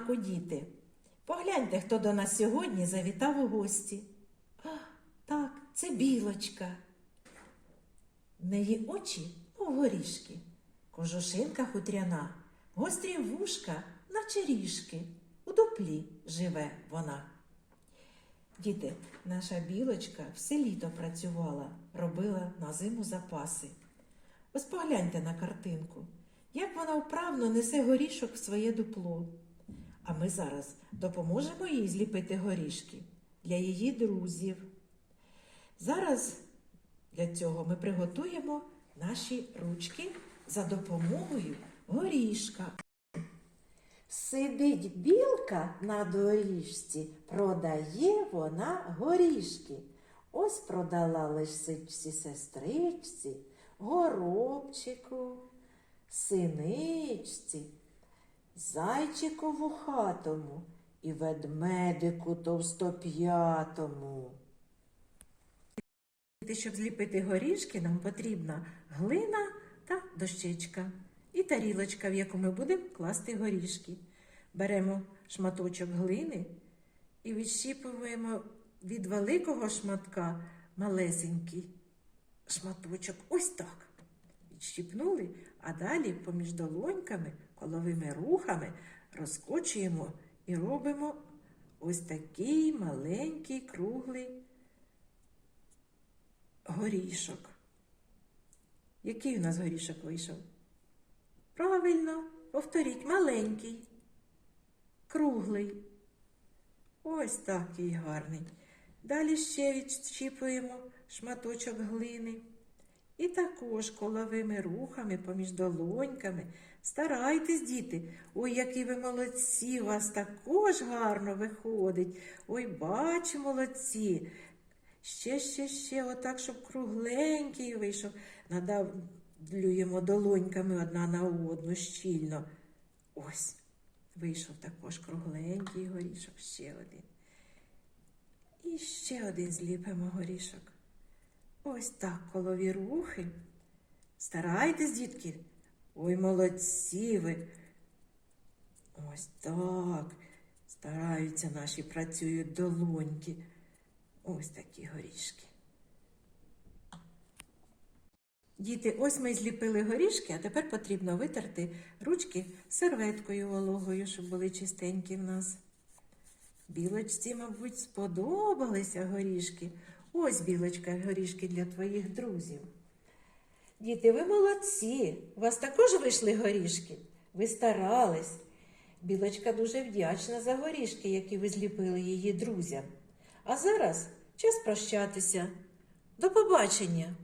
ранку, діти. Погляньте, хто до нас сьогодні завітав у гості. А, так, це білочка. В неї очі, мов горішки, кожушинка хутряна, гострі вушка, наче ріжки. У дуплі живе вона. Діти, наша білочка все літо працювала, робила на зиму запаси. Ось погляньте на картинку, як вона вправно несе горішок в своє дупло. А ми зараз допоможемо їй зліпити горішки для її друзів. Зараз для цього ми приготуємо наші ручки за допомогою горішка. Сидить білка на доріжці, продає вона горішки. Ось продала лисичці сестричці, горобчику, синичці, зайчику вухатому і ведмедику товстоп'ятому. Щоб зліпити горішки, нам потрібна глина та дощечка і тарілочка, в яку ми будемо класти горішки. Беремо шматочок глини і відщіпуємо від великого шматка малесенький шматочок. Ось так. Відщіпнули, а далі поміж долоньками, коловими рухами розкочуємо і робимо ось такий маленький круглий горішок. Який у нас горішок вийшов? Правильно, повторіть, маленький, круглий. Ось такий гарний. Далі ще відщіпуємо шматочок глини. І також коловими рухами поміж долоньками. Старайтесь, діти. Ой, які ви молодці, у вас також гарно виходить. Ой, бачу, молодці. Ще, ще, ще, отак, щоб кругленький вийшов. Надавлюємо долоньками одна на одну щільно. Ось, вийшов також кругленький горішок, ще один. І ще один зліпимо горішок. Ось так колові рухи. Старайтесь, дітки. Ой, молодці ви. Ось так. Стараються наші працюють долоньки. Ось такі горішки. Діти, ось ми зліпили горішки, а тепер потрібно витерти ручки серветкою вологою, щоб були чистенькі в нас. Білочці, мабуть, сподобалися горішки. Ось, білочка, горішки для твоїх друзів. Діти, ви молодці. У вас також вийшли горішки. Ви старались. Білочка дуже вдячна за горішки, які ви зліпили її друзям. А зараз час прощатися. До побачення!